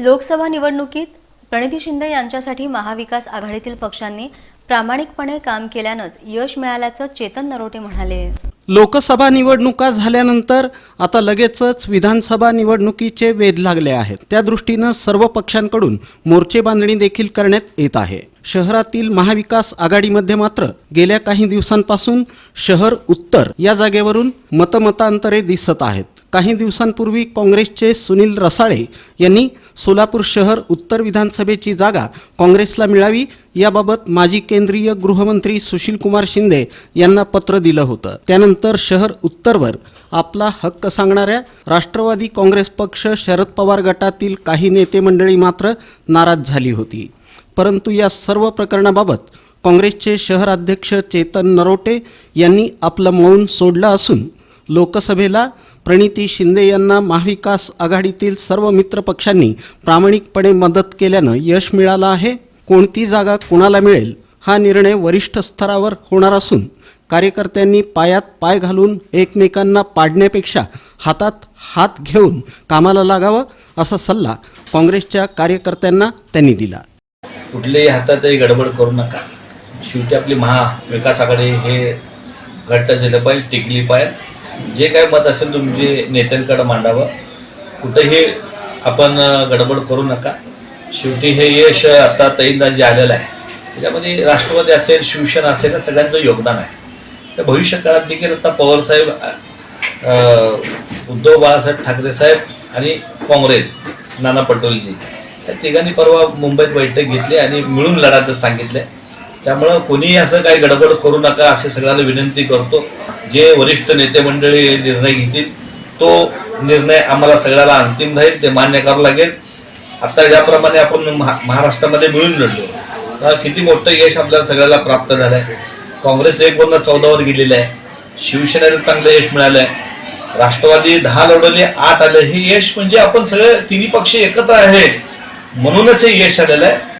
लोकसभा निवडणुकीत प्रणिती शिंदे यांच्यासाठी महाविकास आघाडीतील पक्षांनी प्रामाणिकपणे काम केल्यानंच यश मिळाल्याचं चेतन नरोटे म्हणाले. लोकसभा निवडणुका झाल्यानंतर आता लगेचच विधानसभा निवडणुकीचे वेध लागले आहेत. त्या दृष्टीनं सर्व पक्षांकडून मोर्चे बांधणी देखील करण्यात येत आहे. शहरातील महाविकास आघाडीमध्ये मात्र गेल्या काही दिवसांपासून शहर उत्तर या जागेवरून मतमतांतरे दिसत आहेत. काही दिवसांपूर्वी काँग्रेसचे सुनील रसाळे यांनी सोलापूर शहर उत्तर विधानसभेची जागा काँग्रेसला मिळावी याबाबत माजी केंद्रीय गृहमंत्री सुशीलकुमार शिंदे यांना पत्र दिलं होतं. त्यानंतर शहर उत्तरवर आपला हक्क सांगणाऱ्या राष्ट्रवादी काँग्रेस पक्ष शरद पवार गटातील काही नेते मंडळी मात्र नाराज झाली होती. परंतु या सर्व प्रकरणाबाबत काँग्रेसचे शहर अध्यक्ष चेतन नरोटे यांनी आपलं मौन सोडलं असून लोकसभेला प्रणिती शिंदे यांना महाविकास आघाडीतील सर्व मित्र पक्षांनी प्रामाणिकपणे मदत केल्यानं यश मिळालं आहे. कोणती जागा कुणाला मिळेल हा निर्णय वरिष्ठ स्तरावर होणार असून कार्यकर्त्यांनी पायात पाय घालून एकमेकांना पाडण्यापेक्षा हातात हात घेऊन कामाला लागावं असा सल्ला काँग्रेसच्या कार्यकर्त्यांना त्यांनी दिला. कुठल्याही हातातही गडबड करू नका. शेवटी आपली महाविकास आघाडी हे घट्ट झालं पाहिजे टिकली पाहिजे. जे काय मत असेल तुमचे नेत्यांकडे मांडावं. कुठेही आपण गडबड करू नका. शेवटी हे यश आता तईंदा जे आलेलं आहे. त्याच्यामध्ये राष्ट्रवादी असेल शिवसेना असेल या सगळ्यांचं योगदान आहे. तर भविष्य काळात देखील आता पवारसाहेब उद्धव बाळासाहेब ठाकरे साहेब आणि काँग्रेस नाना पटोलेजी या तिघांनी परवा मुंबईत बैठक घेतली आणि मिळून लढायचं सांगितलं त्यामुळं कोणीही असं काही गडबड करू नका असे सगळ्यांना विनंती करतो. जे वरिष्ठ नेते मंडळी निर्णय घेतील तो निर्णय आम्हाला सगळ्याला अंतिम राहील ते मान्य करावं लागेल. आता ज्याप्रमाणे आपण महा- महाराष्ट्रामध्ये मिळून लढलो किती मोठं यश आपल्याला सगळ्याला प्राप्त झालं आहे काँग्रेस एक वर्ण चौदावर गेलेलं आहे. शिवसेनेला चांगलं यश मिळालं आहे राष्ट्रवादी दहा लढवले आठ आले. हे यश म्हणजे आपण सगळे तिन्ही पक्ष एकत्र आहेत. म्हणूनच हे यश आलेलं आहे.